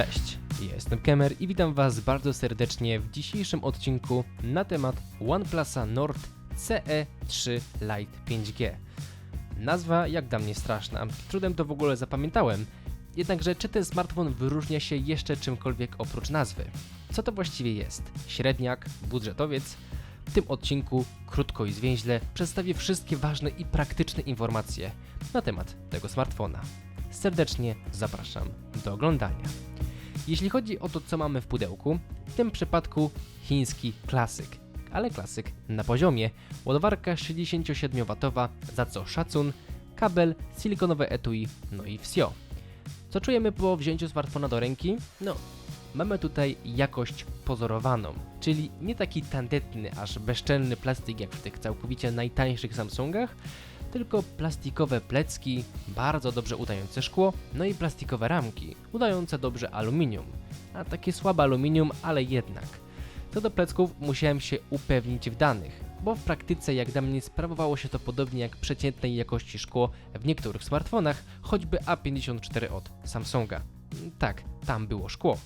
Cześć, jestem Kemer i witam Was bardzo serdecznie w dzisiejszym odcinku na temat OnePlusa Nord CE3 Lite 5G. Nazwa jak dla mnie straszna, trudem to w ogóle zapamiętałem, jednakże czy ten smartfon wyróżnia się jeszcze czymkolwiek oprócz nazwy? Co to właściwie jest? Średniak? Budżetowiec? W tym odcinku, krótko i zwięźle, przedstawię wszystkie ważne i praktyczne informacje na temat tego smartfona. Serdecznie zapraszam do oglądania. Jeśli chodzi o to, co mamy w pudełku, w tym przypadku chiński klasyk, ale klasyk na poziomie. Ładowarka 67W, za co szacun, kabel, silikonowe etui, no i wsio. Co czujemy po wzięciu smartfona do ręki? No, mamy tutaj jakość pozorowaną, czyli nie taki tandetny, aż bezczelny plastik jak w tych całkowicie najtańszych Samsungach, tylko plastikowe plecki, bardzo dobrze udające szkło, no i plastikowe ramki, udające dobrze aluminium. A takie słabe aluminium, ale jednak. Co do plecków musiałem się upewnić w danych, bo w praktyce jak dla mnie sprawowało się to podobnie jak przeciętnej jakości szkło w niektórych smartfonach, choćby A54 od Samsunga. Tak, tam było szkło.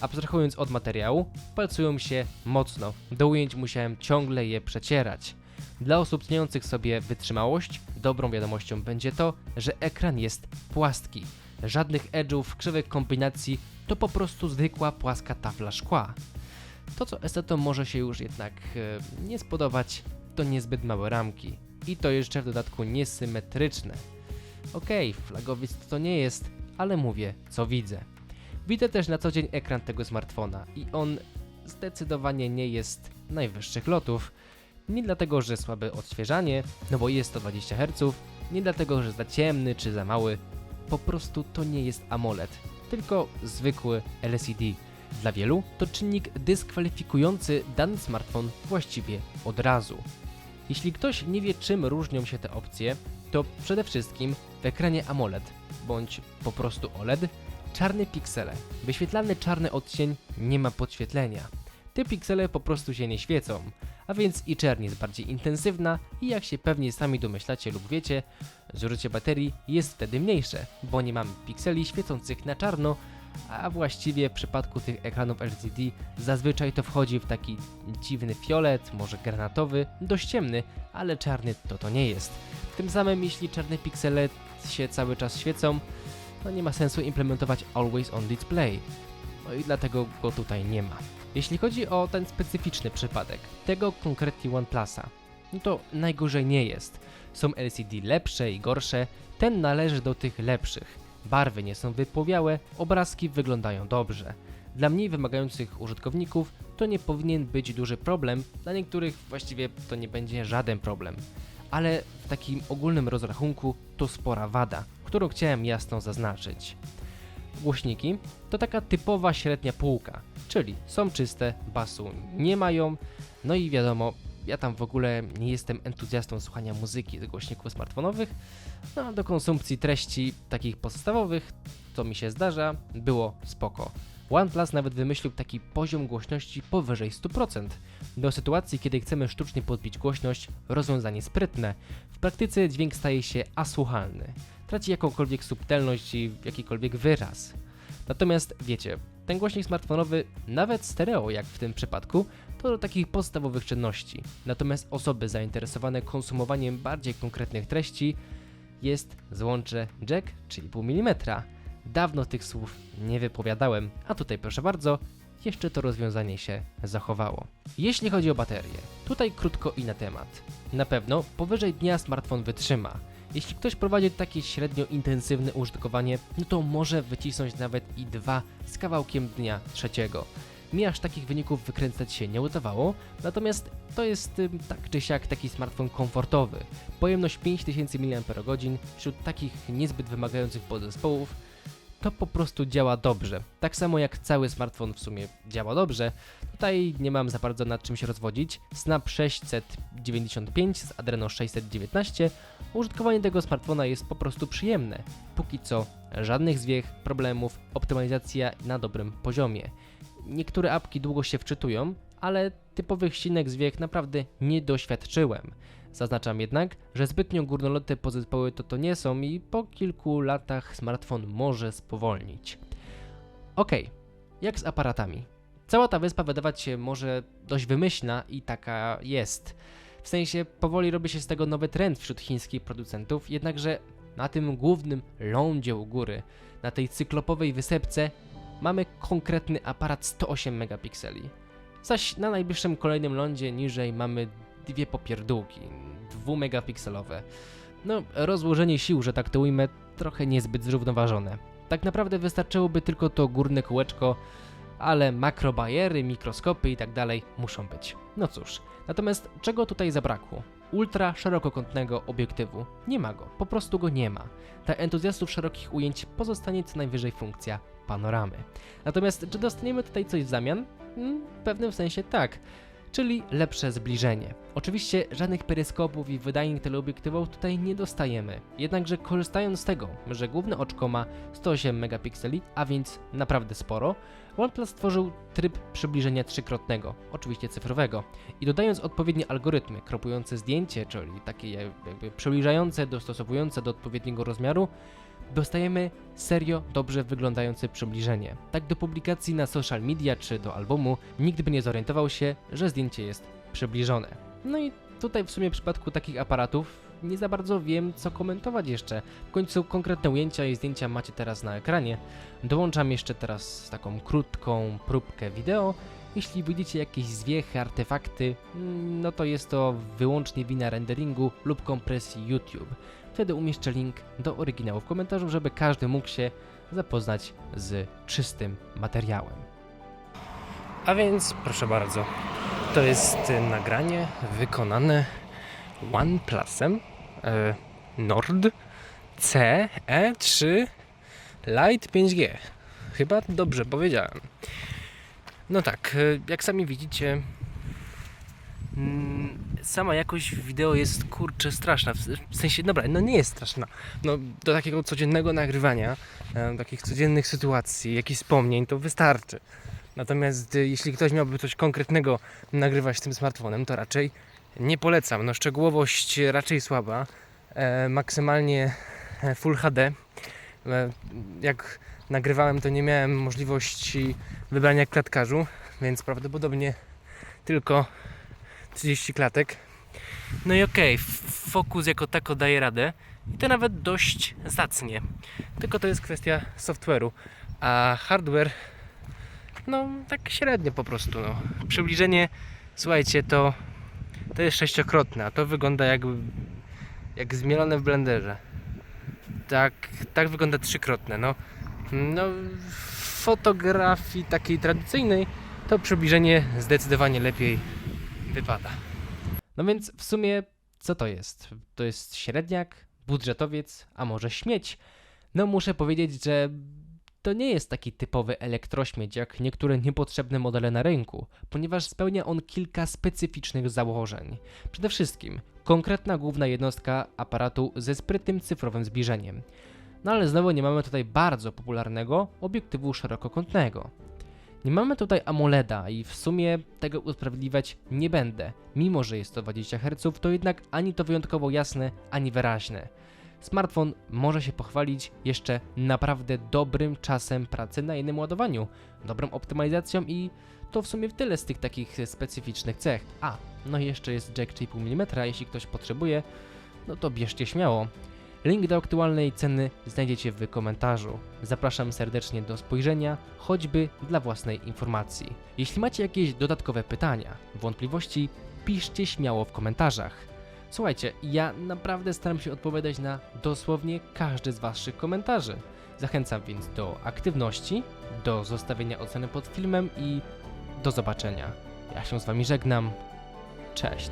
Abstrahując od materiału, palcują się mocno, do ujęć musiałem ciągle je przecierać. Dla osób ceniących sobie wytrzymałość, dobrą wiadomością będzie to, że ekran jest płaski. Żadnych edge'ów, krzywych kombinacji, to po prostu zwykła płaska tafla szkła. To co estetom może się już jednak e, nie spodobać, to niezbyt małe ramki. I to jeszcze w dodatku niesymetryczne. Okej, okay, flagowiec to nie jest, ale mówię, co widzę. Widzę też na co dzień ekran tego smartfona i on zdecydowanie nie jest najwyższych lotów. Nie dlatego, że słabe odświeżanie, no bo jest 120 Hz, nie dlatego, że za ciemny czy za mały. Po prostu to nie jest AMOLED, tylko zwykły LCD. Dla wielu to czynnik dyskwalifikujący dany smartfon właściwie od razu. Jeśli ktoś nie wie czym różnią się te opcje, to przede wszystkim w ekranie AMOLED bądź po prostu OLED czarne piksele, wyświetlany czarny odcień nie ma podświetlenia. Te piksele po prostu się nie świecą, a więc i czerń jest bardziej intensywna i jak się pewnie sami domyślacie lub wiecie, zużycie baterii jest wtedy mniejsze, bo nie mamy pikseli świecących na czarno, a właściwie w przypadku tych ekranów LCD zazwyczaj to wchodzi w taki dziwny fiolet, może granatowy, dość ciemny, ale czarny to to nie jest. Tym samym jeśli czarne piksele się cały czas świecą, no nie ma sensu implementować Always On Display. No i dlatego go tutaj nie ma. Jeśli chodzi o ten specyficzny przypadek, tego konkretnie OnePlusa, no to najgorzej nie jest. Są LCD lepsze i gorsze, ten należy do tych lepszych. Barwy nie są wypłowiałe, obrazki wyglądają dobrze. Dla mniej wymagających użytkowników to nie powinien być duży problem, dla niektórych właściwie to nie będzie żaden problem. Ale w takim ogólnym rozrachunku to spora wada, którą chciałem jasno zaznaczyć. Głośniki to taka typowa średnia półka, czyli są czyste, basu nie mają, no i wiadomo, ja tam w ogóle nie jestem entuzjastą słuchania muzyki z głośników smartfonowych, no do konsumpcji treści takich podstawowych, co mi się zdarza, było spoko. OnePlus nawet wymyślił taki poziom głośności powyżej 100%. Do sytuacji, kiedy chcemy sztucznie podbić głośność, rozwiązanie sprytne. W praktyce dźwięk staje się asłuchalny. Traci jakąkolwiek subtelność i jakikolwiek wyraz. Natomiast wiecie, ten głośnik smartfonowy, nawet stereo jak w tym przypadku, to do takich podstawowych czynności. Natomiast osoby zainteresowane konsumowaniem bardziej konkretnych treści jest złącze jack 3,5 mm. Dawno tych słów nie wypowiadałem, a tutaj proszę bardzo, jeszcze to rozwiązanie się zachowało. Jeśli chodzi o baterię, tutaj krótko i na temat. Na pewno powyżej dnia smartfon wytrzyma. Jeśli ktoś prowadzi takie średnio intensywne użytkowanie, no to może wycisnąć nawet i dwa z kawałkiem dnia trzeciego. Mi aż takich wyników wykręcać się nie udawało, natomiast to jest tak czy siak taki smartfon komfortowy. Pojemność 5000 mAh wśród takich niezbyt wymagających podzespołów to po prostu działa dobrze. Tak samo jak cały smartfon w sumie działa dobrze. Tutaj nie mam za bardzo nad czym się rozwodzić. Snap 695 z Adreno 619. Użytkowanie tego smartfona jest po prostu przyjemne. Póki co żadnych zwiech, problemów, optymalizacja na dobrym poziomie. Niektóre apki długo się wczytują, ale typowych ścinek zwiech naprawdę nie doświadczyłem. Zaznaczam jednak, że zbytnio górnolotne podzespoły to to nie są i po kilku latach smartfon może spowolnić. Okej, jak z aparatami? Cała ta wyspa wydawać się może dość wymyślna i taka jest. W sensie powoli robi się z tego nowy trend wśród chińskich producentów, jednakże na tym głównym lądzie u góry, na tej cyklopowej wysepce, mamy konkretny aparat 108 megapikseli. Zaś na najbliższym kolejnym lądzie niżej mamy dwie popierdółki, 2 megapikselowe. No, rozłożenie sił, że tak to ujmę, trochę niezbyt zrównoważone. Tak naprawdę wystarczyłoby tylko to górne kółeczko, ale makrobajery, mikroskopy i tak dalej muszą być. No cóż, natomiast czego tutaj zabrakło? Ultra szerokokątnego obiektywu. Nie ma go, po prostu go nie ma. Dla entuzjastów szerokich ujęć pozostanie co najwyżej funkcja panoramy. Natomiast czy dostaniemy tutaj coś w zamian? Mm, W pewnym sensie tak, czyli lepsze zbliżenie. Oczywiście żadnych peryskopów i wydajnych teleobiektywów tutaj nie dostajemy. Jednakże korzystając z tego, że główne oczko ma 108 megapikseli, a więc naprawdę sporo, OnePlus stworzył tryb przybliżenia trzykrotnego, oczywiście cyfrowego. I dodając odpowiednie algorytmy kropujące zdjęcie, czyli takie jakby przybliżające, dostosowujące do odpowiedniego rozmiaru, dostajemy serio dobrze wyglądające przybliżenie. Tak do publikacji na social media czy do albumu nikt by nie zorientował się, że zdjęcie jest przybliżone. No i tutaj w sumie w przypadku takich aparatów nie za bardzo wiem co komentować jeszcze. W końcu konkretne ujęcia i zdjęcia macie teraz na ekranie. Dołączam jeszcze teraz taką krótką próbkę wideo. Jeśli widzicie jakieś zwiechy, artefakty, mm, no to jest to wyłącznie wina renderingu lub kompresji YouTube. Wtedy umieszczę link do oryginału w komentarzu, żeby każdy mógł się zapoznać z czystym materiałem. A więc proszę bardzo, to jest nagranie wykonane OnePlusem e, Nord CE3 Lite 5G. Chyba dobrze powiedziałem. No tak, e, jak sami widzicie, mm, sama jakość wideo jest kurczę straszna. W sensie, dobra, no nie jest straszna. No, do takiego codziennego nagrywania, e, takich codziennych sytuacji, jakichś wspomnień, to wystarczy. Natomiast e, jeśli ktoś miałby coś konkretnego nagrywać tym smartfonem, to raczej nie polecam. No, szczegółowość raczej słaba. E, maksymalnie e, Full HD. Jak nagrywałem, to nie miałem możliwości wybrania klatkarzu, więc prawdopodobnie tylko 30 klatek. No i okej, f- fokus jako tako daje radę i to nawet dość zacnie. Tylko to jest kwestia software'u, a hardware no tak średnio po prostu. No. Przybliżenie, słuchajcie, to to jest sześciokrotne, a to wygląda jak, jak zmielone w blenderze. Tak, tak wygląda trzykrotne. No, no w fotografii takiej tradycyjnej to przybliżenie zdecydowanie lepiej wypada. No więc w sumie co to jest? To jest średniak, budżetowiec, a może śmieć? No muszę powiedzieć, że to nie jest taki typowy elektrośmieć jak niektóre niepotrzebne modele na rynku, ponieważ spełnia on kilka specyficznych założeń. Przede wszystkim konkretna główna jednostka aparatu ze sprytnym cyfrowym zbliżeniem. No ale znowu nie mamy tutaj bardzo popularnego obiektywu szerokokątnego. Nie mamy tutaj AMOLEDa i w sumie tego usprawiedliwiać nie będę. Mimo, że jest to 20 Hz, to jednak ani to wyjątkowo jasne, ani wyraźne. Smartfon może się pochwalić jeszcze naprawdę dobrym czasem pracy na jednym ładowaniu, dobrą optymalizacją i to w sumie tyle z tych takich specyficznych cech. A, no i jeszcze jest jack 3,5 mm, jeśli ktoś potrzebuje, no to bierzcie śmiało. Link do aktualnej ceny znajdziecie w komentarzu. Zapraszam serdecznie do spojrzenia, choćby dla własnej informacji. Jeśli macie jakieś dodatkowe pytania, wątpliwości, piszcie śmiało w komentarzach. Słuchajcie, ja naprawdę staram się odpowiadać na dosłownie każdy z Waszych komentarzy. Zachęcam więc do aktywności, do zostawienia oceny pod filmem i do zobaczenia. Ja się z Wami żegnam. Cześć.